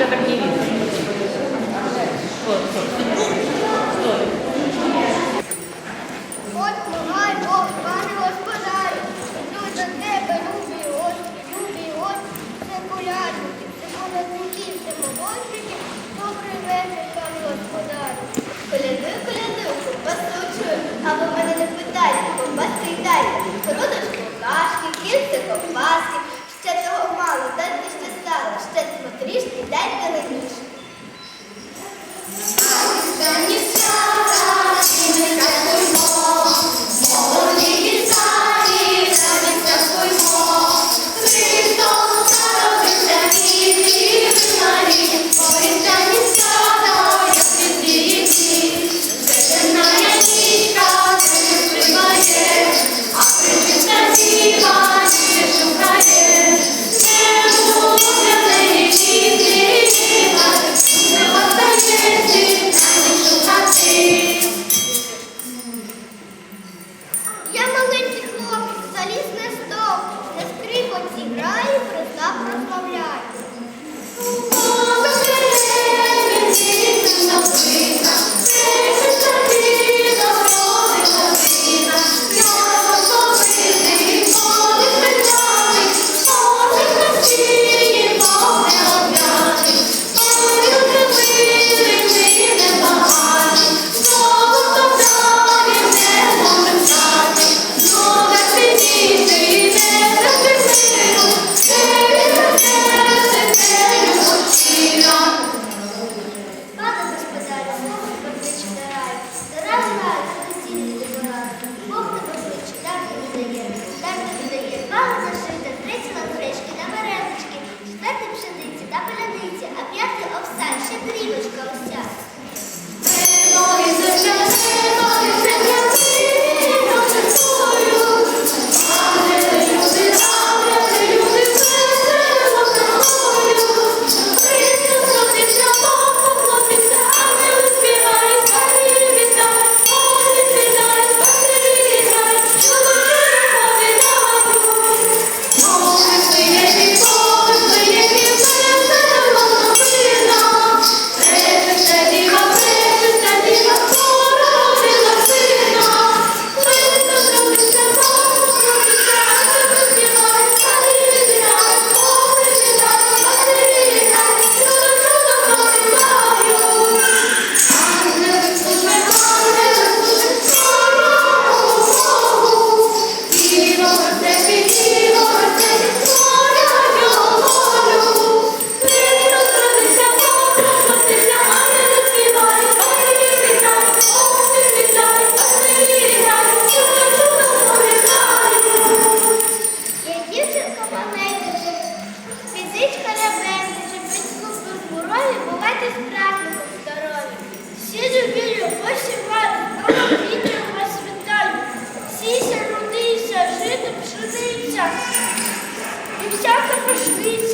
тебя так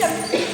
Gracias.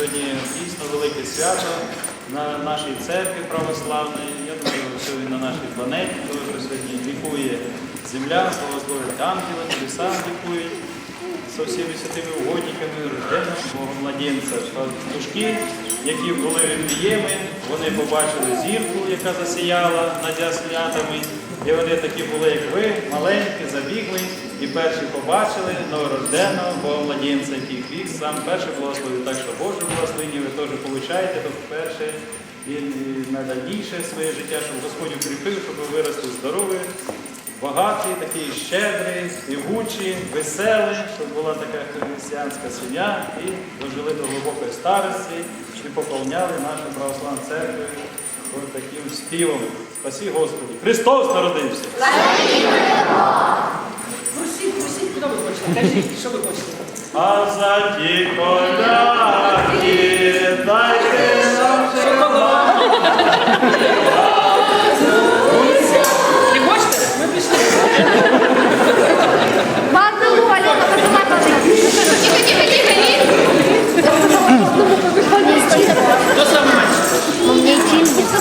Сьогодні дійсно велике свято на нашій церкві православної. Я думаю, сьогодні на нашій планеті, тому що сьогодні лікує земля, славословить ангели, небеса лікують со всіми святими угодниками рожденого Бога младенця. Що Дужки, які були вієми, вони побачили зірку, яка засіяла над яснятами. І вони такі були, як ви, маленькі, забігли, і перші побачили новорожденого Бога младенця, який вік сам перший благословив. Так що Боже благословення ви теж получаєте, то перше і найдальніше своє життя, щоб Господь укріпив, щоб ви виросли здорові, багаті, такі щедрі, співучі, веселі, щоб була така християнська сім'я і дожили до глибокої старості і поповняли нашу православну церкву ось таким співом. Спасі Господи! Христос народився! Просіть, просіть, куди ви хочете? Кажіть, що ви хочете? А за ті поляки